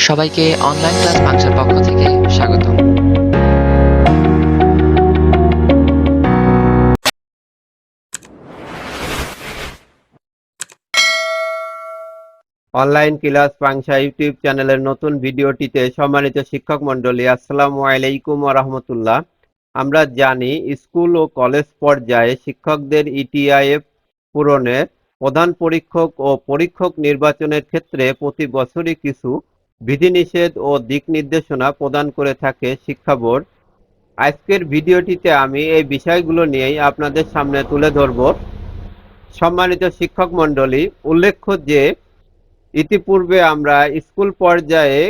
সবাইকে online class পাংশার পক্ষ থেকে স্বাগতম অনলাইন ক্লাস পাংশা ইউটিউব চ্যানেলের নতুন ভিডিওটিতে সম্মানিত শিক্ষক মণ্ডলী, আসসালামু আলাইকুম রহমতুল্লাহ। আমরা জানি স্কুল ও কলেজ পর্যায়ে শিক্ষকদের ইটিআইএফ পূরণে প্রধান পরীক্ষক ও পরীক্ষক নির্বাচনের ক্ষেত্রে প্রতি বছরই কিছু বিধিনিষেধ ও দিক নির্দেশনা প্রদান করে থাকে শিক্ষা বোর্ড। আজকের ভিডিওটিতে আমি এই বিষয়গুলো নিয়েই আপনাদের সামনে তুলে ধরব। সম্মানিত শিক্ষক মণ্ডলী, উল্লেখ্য যে ইতিপূর্বে আমরা স্কুল পর্যায়ে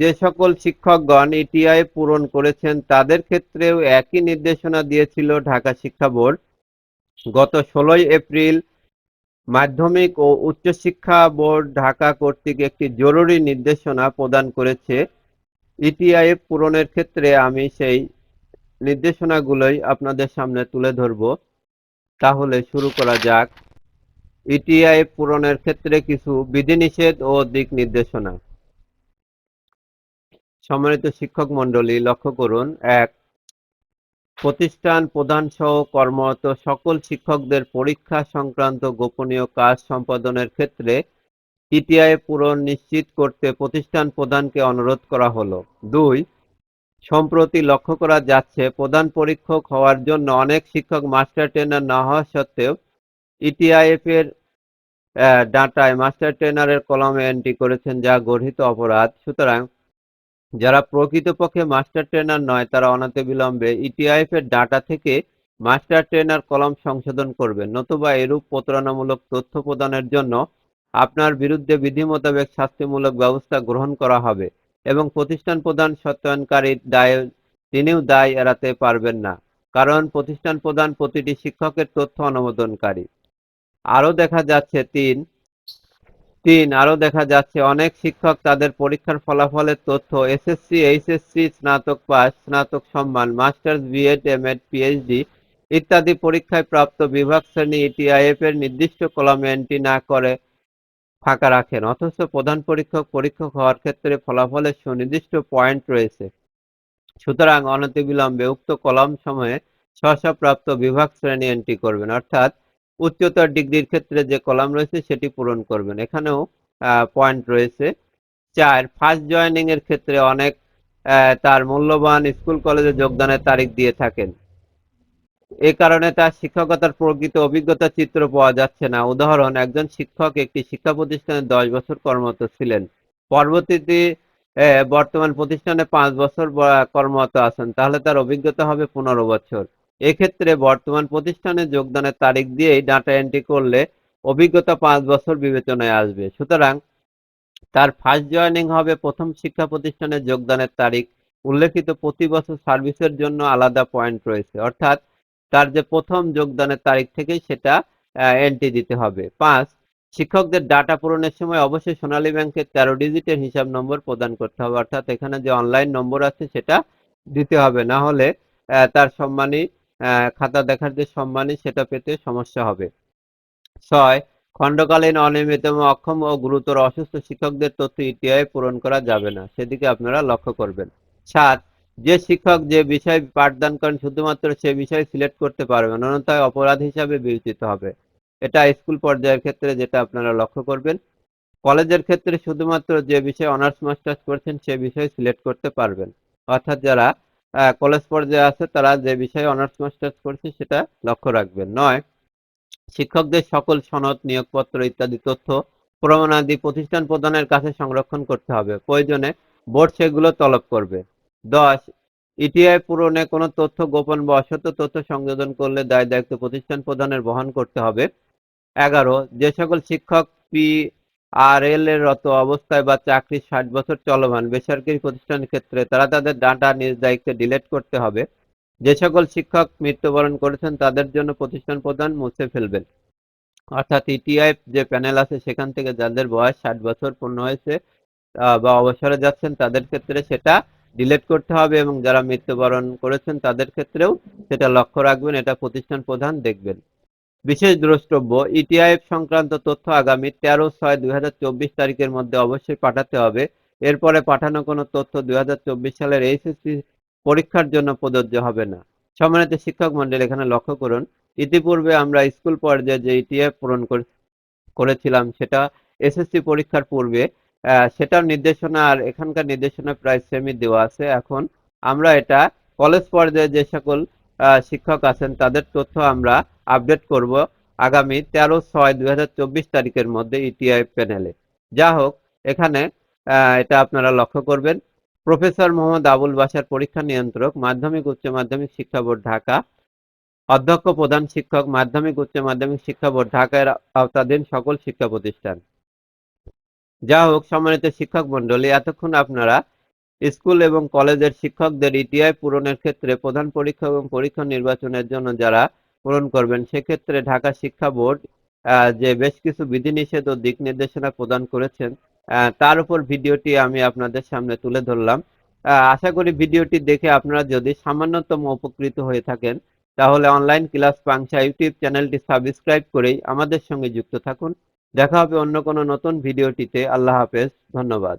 যে সকল শিক্ষকগণ ইটিআই পূরণ করেছেন, তাদের ক্ষেত্রেও একই নির্দেশনা দিয়েছিল ঢাকা শিক্ষা বোর্ড। গত ষোলোই এপ্রিল মাধ্যমিক ও উচ্চশিক্ষা বোর্ড ঢাকা কর্তৃক একটি জরুরি নির্দেশনা প্রদান করেছে। ইটিআই পূরণের ক্ষেত্রে আমি সেই নির্দেশনাগুলোই আপনাদের সামনে তুলে ধরব। তাহলে শুরু করা যাক। ইটিআই পূরণের ক্ষেত্রে কিছু বিধিনিষেধ ও দিক নির্দেশনা। সম্মানিত শিক্ষক মণ্ডলী, লক্ষ্য করুন, এক প্রতিষ্ঠান, প্রধান সহ কর্মরত সকল শিক্ষকদের পরীক্ষা সংক্রান্ত গোপনীয় কাজ সম্পাদনের ক্ষেত্রে ইটিআই পূরণ নিশ্চিত করতে প্রতিষ্ঠান প্রধানকে অনুরোধ করা হলো। দুই, সম্প্রতি লক্ষ্য করা যাচ্ছে প্রধান পরীক্ষক হওয়ার জন্য অনেক শিক্ষক মাস্টার ট্রেনার না হওয়া সত্ত্বেও ইটিআইএফ এর ডাটায় মাস্টার ট্রেনারের কলমে এন্ট্রি করেছেন যা গর্হিত অপরাধ। সুতরাং যারা প্রকৃতপক্ষে মাস্টার ট্রেনার নয়, তারা অনতিবিলম্বে ইটিআইএফ এর ডাটা থেকে মাস্টার ট্রেনার কলম সংশোধন করবেন। নতুবা এরূপ প্রতারণামূলক তথ্য প্রদানের জন্য আপনার বিরুদ্ধে বিধি মোতাবেক শাস্তিমূলক ব্যবস্থা গ্রহণ করা হবে এবং প্রতিষ্ঠান প্রধান সত্যায়নকারীর দায়, তিনিও দায় এড়াতে পারবেন না, কারণ প্রতিষ্ঠান প্রধান প্রতিটি শিক্ষকের তথ্য অনুমোদনকারী। আরও দেখা যাচ্ছে, তিন তিন আরও দেখা যাচ্ছে অনেক শিক্ষক তাদের পরীক্ষার ফলাফলের তথ্য, এসএসসি, এইচএসসি, স্নাতক পাস, স্নাতক সম্মান, মাস্টার্স, বিএড, এমএড, পিএইচডি ইত্যাদি পরীক্ষায় প্রাপ্ত বিভাগ শ্রেণি ইটিআইএফ এর নির্দিষ্ট কলমে এন্ট্রি না করে ফাঁকা রাখেন। অথচ প্রধান পরীক্ষক পরীক্ষক হওয়ার ক্ষেত্রে ফলাফলের সুনির্দিষ্ট পয়েন্ট রয়েছে। সুতরাং অনতিবিলম্বে উক্ত কলম সময়ে স্ব প্রাপ্ত বিভাগ শ্রেণি এন্ট্রি করবেন। অর্থাৎ উচ্চতর ডিগ্রির ক্ষেত্রে যে কলাম রয়েছে সেটি পূরণ করবেন। এখানেও পয়েন্ট রয়েছে। চার ফার্স্ট জয়েনিং এর ক্ষেত্রে অনেক তার মূল্যবান স্কুল কলেজে যোগদানের তারিখ দিয়ে থাকেন। এ কারণে তার শিক্ষকতার প্রকৃত অভিজ্ঞতা চিত্র পাওয়া যাচ্ছে না। উদাহরণ, একজন শিক্ষক একটি শিক্ষা প্রতিষ্ঠানে দশ বছর কর্মরত ছিলেন। পরবর্তীতে বর্তমান প্রতিষ্ঠানে পাঁচ বছর কর্মরত আছেন। তাহলে তার অভিজ্ঞতা হবে পনেরো বছর। এক্ষেত্রে বর্তমান প্রতিষ্ঠানে যোগদানের তারিখ দিয়েই ডাটা এন্ট্রি করলে অভিজ্ঞতা পাঁচ বছর বিবেচনায় আসবে। সুতরাং তার ফার্স্ট জয়েনিং হবে প্রথম শিক্ষা প্রতিষ্ঠানে যোগদানের তারিখ। উল্লেখিত প্রতি বছর সার্ভিসের জন্য আলাদা পয়েন্ট রয়েছে। অর্থাৎ তার যে প্রথম যোগদানের তারিখ থেকেই সেটা এন্ট্রি দিতে হবে। পাঁচ, শিক্ষকদের ডাটা পূরণের সময় অবশ্যই সোনালী ব্যাংকের তেরো ডিজিটের হিসাব নম্বর প্রদান করতে হবে। অর্থাৎ এখানে যে অনলাইন নম্বর আছে সেটা দিতে হবে। না হলে তার সম্মানী খাতা দেখার যে সম্মানী সেটা পেতে সমস্যা হবে। ছয়, খণ্ডকালীন অনিয়মিত অক্ষম ও গুরুতর অসুস্থ শিক্ষকদের তথ্য ইটিআই পূরণ করা যাবে না, সেদিকে আপনারা লক্ষ্য করবেন। সাত, যে শিক্ষক যে বিষয় পাঠদান করেন শুধুমাত্র সে বিষয় সিলেক্ট করতে পারবেন অন্যথায় অপরাধ হিসাবে বিবেচিত হবে। এটা স্কুল পর্যায়ের ক্ষেত্রে যেটা আপনারা লক্ষ্য করবেন, কলেজের ক্ষেত্রে শুধুমাত্র যে বিষয়ে অনার্স মাস্টার্স করছেন সে বিষয় সিলেক্ট করতে পারবেন। অর্থাৎ যারা কলেজ পর্যায়ে আছে, তারা যে বিষয়ে অনার্স মাস্টার্স করছে সেটা লক্ষ্য রাখবেন। নয়, শিক্ষকদের সকল সনদ, নিয়োগপত্র ইত্যাদি তথ্য প্রমাণাদি প্রতিষ্ঠান প্রধানের কাছে সংরক্ষণ করতে হবে। প্রয়োজনে বোর্ড সেগুলো তলব করবে। দশ, ইটিআই পূরণে কোনো তথ্য গোপন বা অসত্য তথ্য সংযোজন করলে দায় দায়িত্ব প্রতিষ্ঠান প্রধানের বহন করতে হবে। এগারো, যে সকল শিক্ষক, পি আর এল এর রত অবস্থায় বা চাকরি ষাট বছর চলমান বেসরকারি প্রতিষ্ঠানের ক্ষেত্রে তারা তাদের ডাটা নিজ দায়িত্বে ডিলেট করতে হবে। যে সকল শিক্ষক মৃত্যুবরণ করেছেন তাদের জন্য প্রতিষ্ঠান প্রধান মুছে ফেলবেন। অর্থাৎ ইটিআই যে প্যানেল আছে সেখান থেকে যাদের বয়স ষাট বছর পূর্ণ হয়েছে বা অবসরে যাচ্ছেন তাদের ক্ষেত্রে সেটা ডিলিট করতে হবে এবং যারা মৃত্যুবরণ করেছেন তাদের ক্ষেত্রেও সেটা লক্ষ্য রাখবেন, এটা প্রতিষ্ঠান প্রধান দেখবেন। বিশেষ দ্রষ্টব্য ইটিআইএফ সংক্রান্ত তথ্য আগামী তেরো ছয় দুই তারিখের মধ্যে অবশ্যই পাঠাতে হবে। এরপরে পাঠানো কোনো তথ্য দুই হাজার চব্বিশ সালের এইচএসসি পরীক্ষার জন্য প্রযোজ্য হবে না। সম্মানিত শিক্ষক মন্ডলী এখানে লক্ষ্য করুন, ইতিপূর্বে আমরা স্কুল পর্যায়ে যে ইটিএফ পূরণ করে- করেছিলাম, সেটা এসএসসি পরীক্ষার পূর্বে সেটার নির্দেশনা আর এখানকার নির্দেশনা প্রায় সেমই দেওয়া আছে। এখন আমরা এটা কলেজ পর্যায়ে যে সকল শিক্ষক আছেন, তাদের তথ্য আমরা আপডেট করব আগামী তেরো ছয় দুই তারিখের মধ্যে ইটিআই প্যানেলে যা হোক, এখানে এটা আপনারা লক্ষ্য করবেন। প্রফেসর মোহাম্মদ আবুল বাসার পরীক্ষা নিয়ন্ত্রক, মাধ্যমিক উচ্চ মাধ্যমিক শিক্ষা বোর্ড ঢাকা। অধ্যক্ষ প্রধান শিক্ষক, মাধ্যমিক উচ্চ মাধ্যমিক শিক্ষা বোর্ড ঢাকার আওতাধীন সকল শিক্ষা প্রতিষ্ঠান। যা হোক, সম্মানিত শিক্ষক মন্ডলী এতক্ষণ আপনারা স্কুল এবং কলেজের শিক্ষকদের ইটিআই পূরণের ক্ষেত্রে প্রধান পরীক্ষা এবং পরীক্ষা নির্বাচনের জন্য যারা পূরণ করবেন, সেক্ষেত্রে ঢাকা শিক্ষা বোর্ড যে বেশ কিছু বিধিনিষেধ ও দিক নির্দেশনা প্রদান করেছেন তার উপর ভিডিওটি আমি আপনাদের সামনে তুলে ধরলাম। আশা করি ভিডিওটি দেখে আপনারা যদি সামান্যতম উপকৃত হয়ে থাকেন, তাহলে অনলাইন ক্লাস পাংশা ইউটিউব চ্যানেলটি সাবস্ক্রাইব করেই আমাদের সঙ্গে যুক্ত থাকুন। দেখা হবে অন্য কোনো নতুন ভিডিওটিতে। আল্লাহ হাফেজ। ধন্যবাদ।